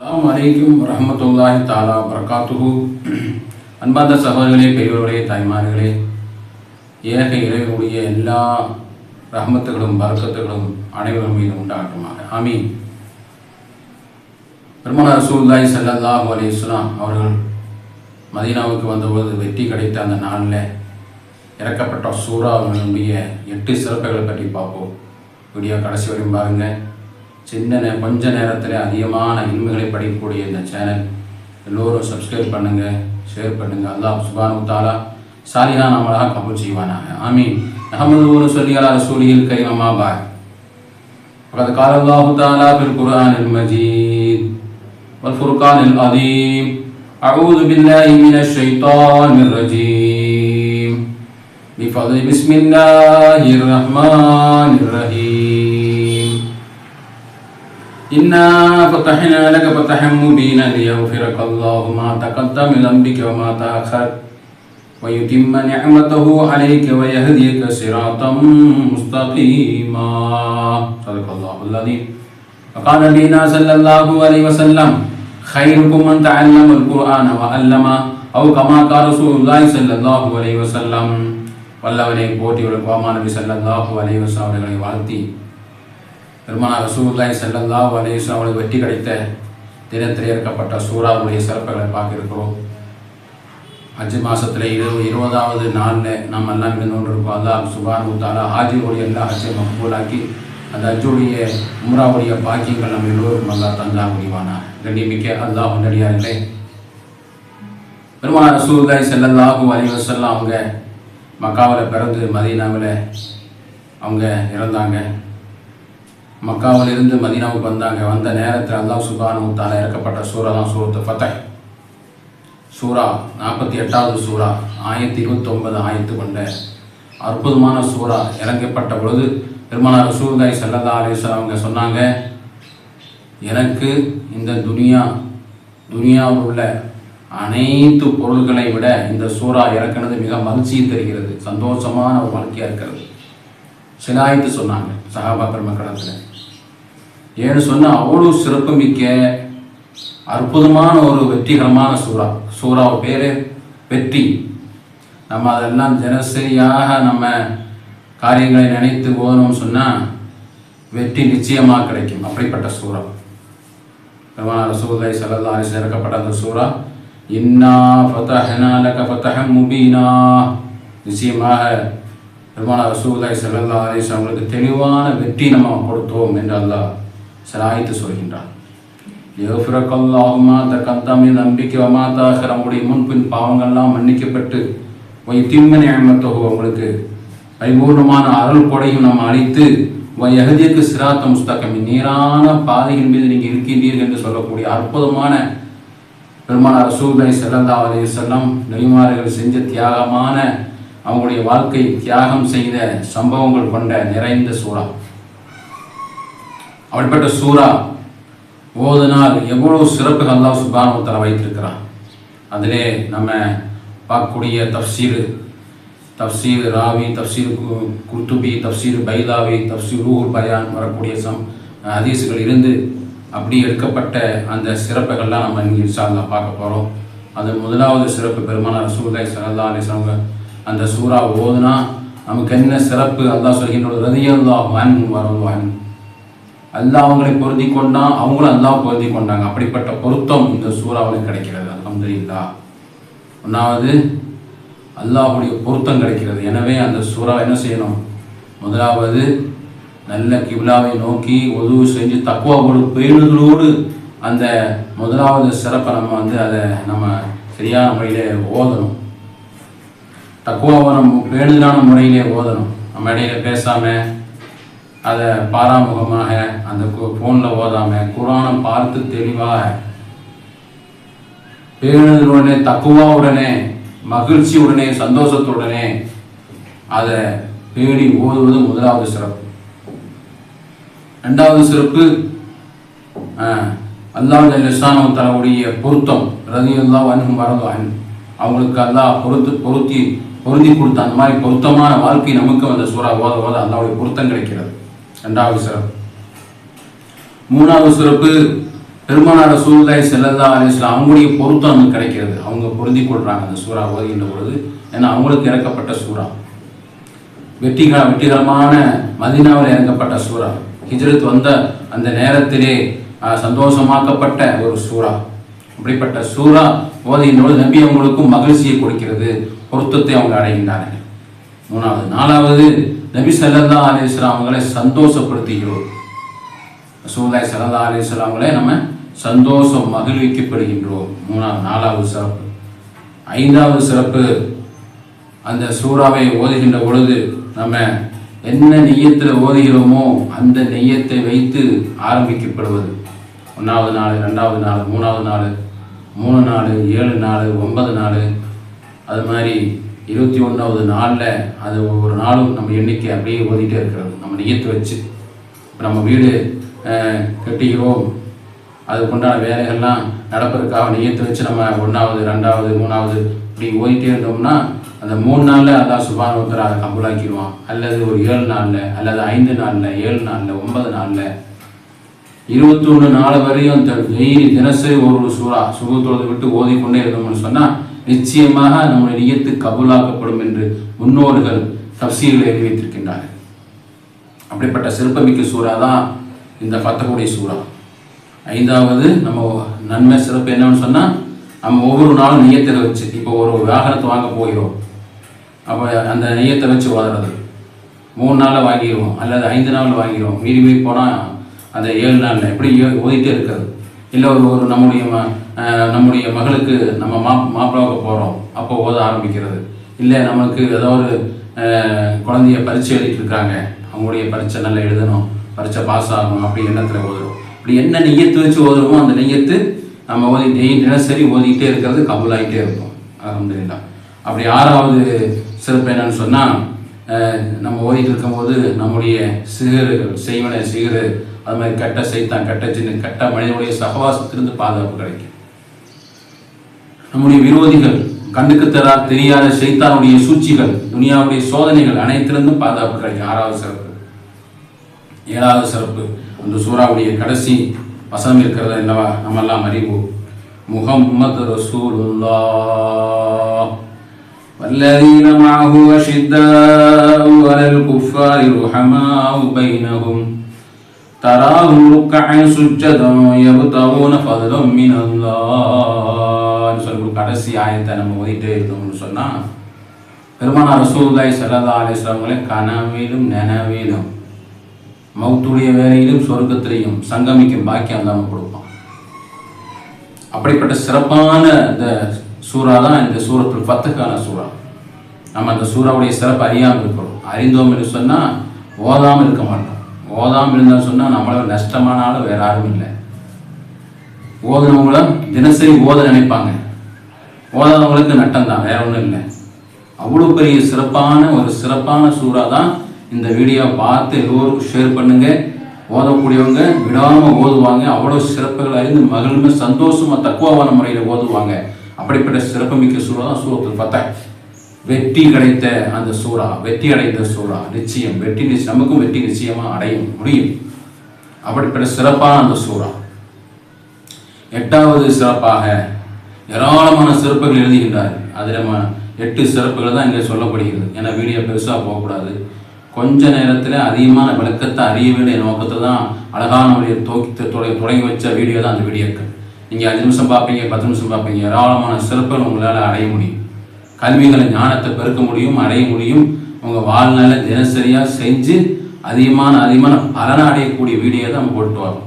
அலாம் அலைக்கும் வரஹ்மத்துல்லாஹி தாலா வரகாத்துஹு அன்பார்ந்த சகோதரர்களே பெரியவர்களே தாய்மார்களே ஏக இறைவனுடைய எல்லா ரஹமத்துகளும் பரக்கத்துகளும் அனைவரும் மீது உண்டாகட்டுமாக. ஆமீன். பெருமானார் ரசூல்லாய் ஸல்லல்லாஹு அலி இஸ்லாம் அவர்கள் மதீனாவுக்கு வந்தபோது வெற்றி கிடைத்த அந்த நாளில் இறக்கப்பட்ட சூறாவினுடைய எட்டு சிறப்புகளை பற்றி பார்ப்போம். வீடியோ கடைசி வரையும் பாருங்கள் சின்ன நே கொஞ்ச நேரத்தில் அதிகமான இன்மைகளை படிக்கக்கூடிய இந்த சேனல் எல்லோரும் சப்ஸ்கிரைப் பண்ணுங்கள் ஷேர் பண்ணுங்கள் அல்லாஹ் சுபானு தாலா சாலினா நம்மளாக கபூல் செய்வானாக ஆமீன் அகமது சொல்லி அலா ரசூலியில் கைமமா பாய் فقد قال الله تعالى في القرآن المجيد والفرقان العظيم أعوذ بالله من الشيطان الرجيم بفضل بسم الله الرحمن الرحيم إنا فتحنا لك فتحا مبينا ليغفرك الله ما تقدم من ذنبك وما تأخر ويتم نعمته عليك ويهديك صراطا مستقيما صدق الله العظيم وقال نبينا صلى الله عليه وسلم خيركم من تعلم القرآن وعلمه أو كما قال رسول الله صلى الله عليه وسلم வல்லவனை போட்டி விழுப்பாமா நபி ஸல்லல்லாஹு அலைஹி வஸல்லம் அவர்களை வாழ்த்தி பெருமான ரசூல்லாய் ஸல்லல்லாஹு அலைஹி அவளுக்கு வெற்றி கிடைத்த தினத்தில் இறக்கப்பட்ட சூறாவுடைய சிறப்புகளை பார்க்கிருக்கிறோம் அஞ்சு மாதத்தில் இருபது இருபதாவது நாளில் நாம் எல்லாம் இருந்து கொண்டிருக்கோம் அல்லாஹ் சுபானு தாலா ஹாஜியுடைய எல்லா ஹஜ்ஜை மக்பூலாக்கி அந்த ஹஜ்ஜுடைய உம்ராவுடைய பாக்கியங்கள் நம்ம எல்லோரும் நல்லா தந்தா முடிவானா? கண்ணியமிக்க அல்லாஹ் இல்லை பெருமான ரசூல்லாய் ஸல்லல்லாஹு அலைஹி வஸல்லம் அவங்க மக்காவில் பிறந்து மதீனாவில் அவங்க இறந்தாங்க. மக்காவில் இருந்து வந்தாங்க. வந்த நேரத்தில் அல்லாஹ் சுபானு இறக்கப்பட்ட சூரா தான் சூரத்து ஃபத்தஹ். சூரா நாற்பத்தி எட்டாவது சூரா ஆயிரத்தி இருபத்தொன்பது ஆயிரத்து கொண்ட அற்புதமான சூரா இறங்கப்பட்ட பொழுது பெருமானார் சூர்தாய் ஸல்லல்லாஹு அலிஸ்லாம் அவங்க சொன்னாங்க எனக்கு இந்த துனியா துனியாவில் உள்ள அனைத்து பொருள்களை விட இந்த சூறா இறக்குனது மிக மகிழ்ச்சியை தருகிறது சந்தோஷமான ஒரு வாழ்க்கையாக இருக்கிறது. சிலாய்த்து சொன்னாங்க சகாபா பெருமக்களத்தில் ஏன்னு சொன்னால் அவ்வளோ சிறப்புமிக்க அற்புதமான ஒரு வெற்றிகரமான சூறா. சூறா பேர் வெற்றி. நம்ம அதெல்லாம் தினசரியாக நம்ம காரியங்களை நினைத்து ஓதணும்னு சொன்னால் வெற்றி நிச்சயமாக கிடைக்கும். அப்படிப்பட்ட சூறா. பெருமானார் ரசூலுல்லாஹி ஸல்லல்லாஹு அலைஹி இறக்கப்பட்ட அந்த சூறா இன்னா ஃபதஹ்னா லக முபீனா. நிச்சயமாக பெருமான ரசூலுல்லாஹி ஸல்லல்லாஹு அலைஹி அவங்களுக்கு தெளிவான வெற்றி நம்ம கொடுத்தோம் என்று அல்லாஹ் சலாய்த்து சொல்கின்றான். த தக்கத்தமி நம்பிக்கை வமாதாக நம்முடைய முன்பின் பாவங்கள்லாம் மன்னிக்கப்பட்டு வைத்திம்ம நியமத்தொகு உங்களுக்கு பரிபூர்ணமான அருள் கொடையும் நம்ம உன் எகதிக்கு சிராத்த முஸ்தகம் நேரான பாதையின் மீது நீங்கள் இருக்கின்றீர்கள் என்று சொல்லக்கூடிய அற்புதமான பெருமானார் ரசூலை செல்லல்லா அலைய செல்லம் நெறிமாறுகள் செஞ்ச தியாகமான அவங்களுடைய வாழ்க்கை தியாகம் செய்த சம்பவங்கள் கொண்ட நிறைந்த சூழல் அப்படிப்பட்ட சூறா ஓதுனால் எவ்வளோ சிறப்புகள் அல்லாஹ் சுபானு தர வைத்திருக்கிறான். அதிலே நம்ம பார்க்கக்கூடிய தப்சீர் தப்சீர் ராவி தப்சீர் கு- குர்துபி தப்சீர் பைலாவி தப்சீர் ரூஹுல் பயான் வரக்கூடிய சம் ஹதீஸுகள் இருந்து அப்படி எடுக்கப்பட்ட அந்த சிறப்புகள்லாம் நம்ம இங்கே இன்ஷால்லா பார்க்க போகிறோம் அது முதலாவது சிறப்பு பெருமானார் ரசூலுல்லாஹி சரல்லா அலைஹி அந்த சூறா ஓதுனா நமக்கு என்ன சிறப்பு அல்லாஹ் சொல்கின்றது ரதியல்லாஹு அன் வரவான் அல்லாஹ் அவங்களை பொருந்தி கொண்டான் அவங்களும் அல்லாஹ் பொருந்தி கொண்டாங்க. அப்படிப்பட்ட பொருத்தம் இந்த சூறாவில் கிடைக்கிறது. அல்ஹம்துலில்லாஹ் ஒன்றாவது அல்லாஹுடைய பொருத்தம் கிடைக்கிறது. எனவே அந்த சூறா என்ன செய்யணும்? முதலாவது நல்ல கிப்லாவை நோக்கி உதவு செஞ்சு தக்குவாவோடு பேணுதலோடு அந்த முதலாவது சிறப்பை நம்ம வந்து அதை நம்ம சரியான முறையில் ஓதணும். தக்குவாவை நம்ம பேணுதலான முறையிலே ஓதணும். நம்ம இடையில பேசாமல் அதை பாராமுகமாக அந்த ஃபோனில் ஓதாமல் குரானை பார்த்து தெளிவாக. பேணுதலுடனே தக்குவாவுடனே மகிழ்ச்சியுடனே சந்தோஷத்துடனே அதை பேணி ஓதுவது முதலாவது சிறப்பு. ரெண்டாவது சிறப்பு அல்லாவுடைய நிசானம் தரவுடைய பொருத்தம் ரதி அல்லா அன்ஹும் வரது அவங்களுக்கு அல்லாஹ் பொருத்து பொருத்தி பொருந்தி கொடுத்த அந்த மாதிரி பொருத்தமான வாழ்க்கை நமக்கு அந்த சூறா ஓத ஓத அல்லாவுடைய பொருத்தம் கிடைக்கிறது. ரெண்டாவது சிறப்பு. மூணாவது சிறப்பு பெருமானார சூழ்நிலை செல்லல்லா அலிஸ்லாம் அவங்களுடைய பொருத்தம் அங்கே கிடைக்கிறது. அவங்க பொருந்தி கொள்றாங்க அந்த சூறா ஓதுகின்ற பொழுது. ஏன்னா அவங்களுக்கு இறக்கப்பட்ட சூறா. வெற்றிகர வெற்றிகரமான மதினாவில் இறங்கப்பட்ட சூறா. ஹிஜ்ரத் வந்த அந்த நேரத்திலே சந்தோஷமாக்கப்பட்ட ஒரு சூறா. அப்படிப்பட்ட சூறா ஓதுகின்ற நம்பி அவங்களுக்கும் மகிழ்ச்சியை கொடுக்கிறது பொருத்தத்தை அவங்க அடைகின்றார்கள். மூணாவது நாலாவது நபி சல்லா அலிஸ்லாம் அவங்களை சந்தோஷப்படுத்துகிறோம். ரசூலுல்லாஹி சல்லா அலைஹி அவங்களே நம்ம சந்தோஷம் மகிழ்விக்கப்படுகின்றோம். மூணாவது நாலாவது சிறப்பு. ஐந்தாவது சிறப்பு அந்த சூறாவை ஓதுகின்ற பொழுது நம்ம என்ன நெய்யத்தில் ஓதுகிறோமோ அந்த நெய்யத்தை வைத்து ஆரம்பிக்கப்படுவது. ஒன்றாவது நாள் ரெண்டாவது நாள் மூணாவது நாள் மூணு நாள் ஏழு நாள் ஒன்பது நாள் அது மாதிரி இருபத்தி ஒன்றாவது நாளில் அது ஒவ்வொரு நாளும் நம்ம எண்ணிக்கை அப்படியே ஓதிட்டே இருக்கிறது. நம்ம நியத்து வச்சு இப்போ நம்ம வீடு கட்டிக்கிறோம். அதுக்குண்டான வேலைகள்லாம் நடப்பதற்காக நியத்து வச்சு நம்ம ஒன்றாவது ரெண்டாவது மூணாவது இப்படி ஓதிட்டே இருந்தோம்னா அந்த மூணு நாளில் அதான் சுபான் ஒருத்தர் அதை கம்பலாக்கிடுவான் அல்லது ஒரு ஏழு நாளில் அல்லது ஐந்து நாளில் ஏழு நாளில் ஒன்பது நாளில் இருபத்தொன்று நாள் வரையும் டெய்லி தினசரி ஒரு சூறா சுகத்தோடு விட்டு ஓதிக்கொண்டே இருந்தோம்னு சொன்னால் நிச்சயமாக நம்முடைய நியத்து கபூலாக்கப்படும் என்று முன்னோர்கள் தப்சீர்களை எழுதி வைத்திருக்கின்றார்கள். அப்படிப்பட்ட சிறப்புமிக்க சூறா தான் இந்த பத்தக்கூடிய சூறா. ஐந்தாவது நம்ம நன்மை சிறப்பு என்னன்னு சொன்னால் நம்ம ஒவ்வொரு நாளும் நெய்யத்தை வச்சு இப்போ ஒரு வாகனத்தை வாங்க போகிறோம். அப்போ அந்த நெய்யத்தை வச்சு ஓதுறது. மூணு நாளில் வாங்கிடுவோம் அல்லது ஐந்து நாளில் வாங்கிடுவோம். மீறி மீறி போனால் அந்த ஏழு நாளில் எப்படி ஏ- ஓதிட்டே இருக்கிறது? இல்லை ஒரு ஒரு நம்முடைய ம நம்முடைய மகளுக்கு நம்ம மா மாப்பிளாவுக்கு போகிறோம் அப்போ ஓத ஆரம்பிக்கிறது. இல்லை நமக்கு ஏதோ ஒரு குழந்தைய பரீட்சை எழுதிட்டு இருக்காங்க. அவங்களுடைய பரீட்சை நல்லா எழுதணும் பரீட்சை பாஸ் ஆகணும் அப்படி எண்ணத்தில் ஓதுறோம். இப்படி என்ன நெய்யத்து வச்சு ஓதுறோமோ அந்த நெய்யத்து நம்ம ஓதி நெய் தினசரி ஓதிக்கிட்டே இருக்கிறது கபுலாகிட்டே இருக்கும். அலமதுல்லா அப்படி ஆறாவது சிறப்பு என்னன்னு சொன்னால் நம்ம ஓதிட்டு இருக்கும்போது நம்முடைய சிகறுகள் செய்வன சிகறு அது மாதிரி கெட்ட செய்தான் கெட்ட சின்ன கெட்ட மனிதனுடைய சகவாசத்திலிருந்து பாதுகாப்பு கிடைக்கும் நம்முடைய விரோதிகள் கண்ணுக்கு தரா தெரியாத சைத்தானுடைய சூழ்ச்சிகள் துனியாவுடைய சோதனைகள் அனைத்திலிருந்தும் பாதுகாப்பு கிடைக்கும் ஆறாவது சிறப்பு ஏழாவது சிறப்பு அந்த சூறாவுடைய கடைசி வசனம் இருக்கிறது என்னவா நம்ம எல்லாம் அறிவோம் முகம்மது ரசூலுல்லாஹ் والذين معه أشداء على الكفار رحماء بينهم تراهم ركعا سجدا يبتغون فضلا من الله சொல்லி ஒரு கடைசி ஆயத்தை நம்ம ஓதிட்டே இருந்தோம்னு சொன்னா பெருமானார் ரசூலுல்லாஹி ஸல்லல்லாஹு அலைஹி வஸல்லம் கனவிலும் நனவிலும் மௌத்துடைய வேலையிலும் சொர்க்கத்திலையும் சங்கமிக்கும் பாக்கியம் தான் கொடுப்பான் அப்படிப்பட்ட சிறப்பான இந்த சூறா தான் இந்த சூரத்துல் ஃபத்துக்கான சூறா நம்ம அந்த சூறாவுடைய சிறப்பு அறியாமல் இருக்கிறோம் அறிந்தோம் என்று சொன்னால் ஓதாமல் இருக்க மாட்டோம் ஓதாமல் இருந்தால் சொன்னால் நம்மளால் நஷ்டமான வேற யாரும் இல்லை. ஓதுனவங்களும் தினசரி ஓத நினைப்பாங்க. ஓதாதவங்களுக்கு நட்டம்தான் வேற ஒன்றும் இல்லை. அவ்வளோ பெரிய சிறப்பான ஒரு சிறப்பான சூறாக தான் இந்த வீடியோ பார்த்து எல்லோருக்கும் ஷேர் பண்ணுங்க. ஓதக்கூடியவங்க விடாமல் ஓதுவாங்க. அவ்வளோ சிறப்புகள் அறிந்து மகிழ்மை சந்தோஷமாக தக்குவான முறையில் ஓதுவாங்க. அப்படிப்பட்ட சிறப்புமிக்க சூறா தான் சூரத்தில் பார்த்தேன் வெற்றி கிடைத்த அந்த சூறா வெற்றி அடைந்த சூறா நிச்சயம் வெற்றி நிச்சயம் நமக்கும் வெற்றி நிச்சயமா அடையும் முடியும். அப்படிப்பட்ட சிறப்பான அந்த சூறா. எட்டாவது சிறப்பாக ஏராளமான சிறப்புகள் எழுதுகின்றார் அதில் நம்ம எட்டு சிறப்புகள் தான் இங்கே சொல்லப்படுகிறது. ஏன்னா வீடியோ பெருசாக போகக்கூடாது. கொஞ்ச நேரத்தில் அதிகமான விளக்கத்தை அறிய வேண்டிய நோக்கத்தை தான் அழகான வழியை தோக்கி தொலை- தொடங்கி வச்ச வீடியோ தான் அந்த வீடியோக்கள். நீங்கள் அஞ்சு நிமிஷம் பார்ப்பீங்க பத்து நிமிஷம் பார்ப்பீங்க. ஏராளமான சிறப்புகள் உங்களால் அடைய முடியும். கல்விகளை ஞானத்தை பெருக்க முடியும் அடைய முடியும். உங்கள் வாழ்நாள தினசரியாக செஞ்சு அதிகமான அதிகமான பலனை அடையக்கூடிய வீடியோ தான் நம்ம போட்டு வரோம்.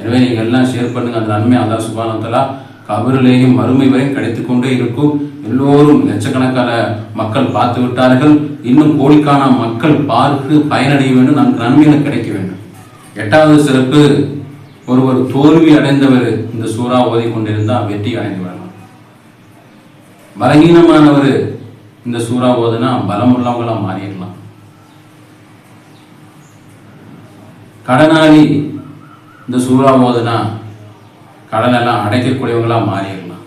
எனவே நீங்கள் எல்லாம் ஷேர் பண்ணுங்க. அந்த நன்மை அல்லாஹ் சுபானத்தலா கபரிலேயும் மறுமை வரையும் கிடைத்து கொண்டே இருக்கும். எல்லோரும் லட்சக்கணக்கான மக்கள் பார்த்து விட்டார்கள். இன்னும் கோடிக்கான மக்கள் பார்த்து பயனடைய வேண்டும். நமக்கு நன்மைகள் கிடைக்க வேண்டும். எட்டாவது சிறப்பு ஒருவர் தோல்வி அடைந்தவர் இந்த சூறா ஓதி கொண்டிருந்தால் வெற்றி அடைந்தவர் பலகீனமானவர் இந்த சூறா ஓதுனா பலமுள்ளவங்களா மாறிடலாம். கடனாளி இந்த சூறா ஓதுனா கடனெல்லாம் அடைக்கக்கூடியவங்களா மாறிடலாம்.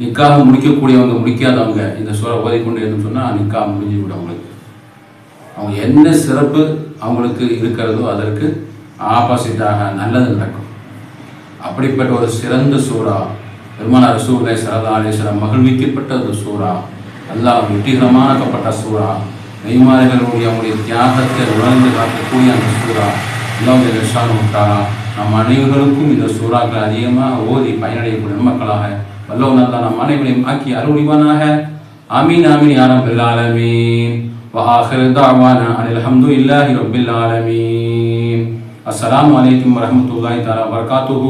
நிக்காக முடிக்கக்கூடியவங்க முடிக்காதவங்க இந்த சூறா ஓதிக்கொண்டு இருந்து சொன்னால் நிக்காக முடிஞ்சு விடும் அவங்களுக்கு. அவங்க என்ன சிறப்பு அவங்களுக்கு இருக்கிறதோ அதற்கு ஆப்போசிட்டாக நல்லது நடக்கும். அப்படிப்பட்ட ஒரு சிறந்த சூறா பெருமானார் ரசூலை சரதா அலிஸ்லாம் மகிழ்விக்கப்பட்ட ஒரு சூறா அல்லாஹ் வெற்றிகரமாக்கப்பட்ட சூறா நெய்மார்களுடைய அவங்களுடைய தியாகத்தை உணர்ந்து காக்கக்கூடிய அந்த சூறா அல்லாஹ் லஷான் விட்டாரா நம் அனைவருக்கும் இந்த சூறாக்கள் அதிகமாக ஓதி பயனடையக்கூடிய நன்மக்களாக வல்லோ நல்லா நம் அனைவரையும் ஆக்கி அருள்வானாக ஆமீன் ஆமீன் யாரம் பில்லாலமீன் وآخر دعوانا أن الحمد لله رب العالمين السلام عليكم ورحمة الله تعالى وبركاته